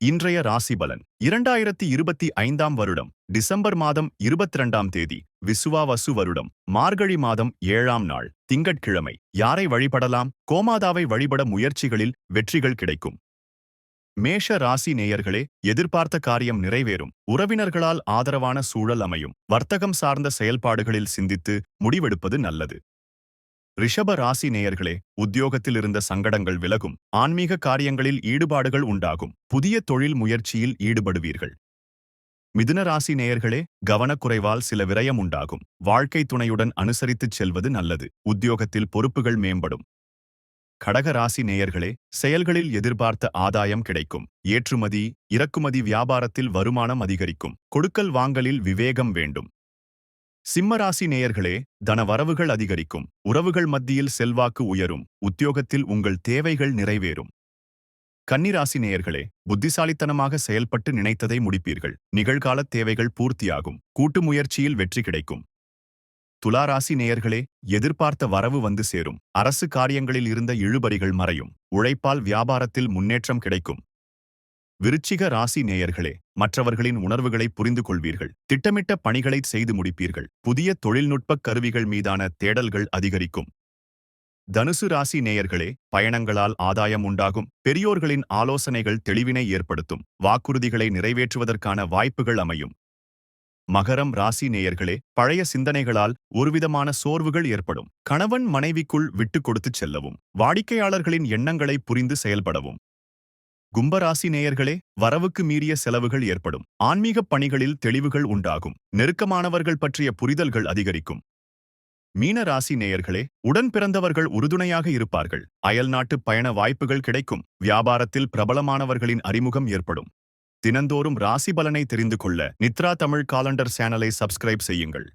இன்றைய ராசிபலன். இரண்டாயிரத்தி இருபத்தி ஐந்தாம் வருடம் டிசம்பர் மாதம் இருபத்தி ரெண்டாம் தேதி விசுவாவசு வருடம் மார்கழி மாதம் ஏழாம் நாள் திங்கட்கிழமை. யாரை வழிபடலாம்? கோமாதாவை வழிபட முயற்சிகளில் வெற்றிகள் கிடைக்கும். மேஷ ராசி நேயர்களே எதிர்பார்த்த காரியம் நிறைவேறும். உறவினர்களால் ஆதரவான சூழல் அமையும். வர்த்தகம் சார்ந்த செயல்பாடுகளில் சிந்தித்து முடிவெடுப்பது நல்லது. ரிஷப ராசி நேயர்களே உத்தியோகத்தில் இருந்த சங்கடங்கள் விலகும். ஆன்மீக காரியங்களில் ஈடுபாடுகள் உண்டாகும். புதிய தொழில் முயற்சியில் ஈடுபடுவீர்கள். மிதுன ராசி நேயர்களே கவனக்குறைவால் சில விரயம் உண்டாகும். வாழ்க்கை துணையுடன் அனுசரித்துச் செல்வது நல்லது. உத்தியோகத்தில் பொறுப்புகள் மேம்படும். கடக ராசி நேயர்களே செயல்களில் எதிர்பார்த்த ஆதாயம் கிடைக்கும். ஏற்றுமதி இறக்குமதி வியாபாரத்தில் வருமானம் அதிகரிக்கும். கொடுக்கல் வாங்கலில் விவேகம் வேண்டும். சிம்மராசி நேயர்களே தன வரவுகள் அதிகரிக்கும். உறவுகள் மத்தியில் செல்வாக்கு உயரும். உத்தியோகத்தில் உங்கள் தேவைகள் நிறைவேறும். கன்னிராசி நேயர்களே புத்திசாலித்தனமாக செயல்பட்டு நினைத்ததை முடிப்பீர்கள். நிகழ்கால தேவைகள் பூர்த்தியாகும். கூட்டு முயற்சியில் வெற்றி கிடைக்கும். துளாராசி நேயர்களே எதிர்பார்த்த வரவு வந்து சேரும். அரசு காரியங்களில் இருந்த இழுபறிகள் மறையும். உழைப்பால் வியாபாரத்தில் முன்னேற்றம் கிடைக்கும். விருச்சிக ராசி நேயர்களே மற்றவர்களின் உணர்வுகளை புரிந்து கொள்வீர்கள் திட்டமிட்ட பணிகளை செய்து முடிப்பீர்கள். புதிய தொழில்நுட்ப கருவிகள் மீதான தேடல்கள் அதிகரிக்கும். தனுசு ராசி நேயர்களே பயணங்களால் ஆதாயம் உண்டாகும். பெரியோர்களின் ஆலோசனைகள் தெளிவினை ஏற்படுத்தும். வாக்குறுதிகளை நிறைவேற்றுவதற்கான வாய்ப்புகள் அமையும். மகரம் ராசி நேயர்களே பழைய சிந்தனைகளால் ஒருவிதமான சோர்வுகள் ஏற்படும். கணவன் மனைவிக்குள் விட்டுக் கொடுத்துச் செல்லவும். வாடிக்கையாளர்களின் எண்ணங்களை புரிந்து செயல்படவும். கும்பராசி நேயர்களே வரவுக்கு மீறிய செலவுகள் ஏற்படும். ஆன்மீகப் பணிகளில் தெளிவுகள் உண்டாகும். நெருக்கமானவர்கள் பற்றிய புரிதல்கள் அதிகரிக்கும். மீன ராசி நேயர்களே உடன் பிறந்தவர்கள் உறுதுணையாக இருப்பார்கள். அயல்நாட்டு பயண வாய்ப்புகள் கிடைக்கும். வியாபாரத்தில் பிரபலமானவர்களின் அறிமுகம் ஏற்படும். தினந்தோறும் ராசி பலனை தெரிந்து கொள்ள நித்ரா தமிழ் காலண்டர் சேனலை சப்ஸ்கிரைப் செய்யுங்கள்.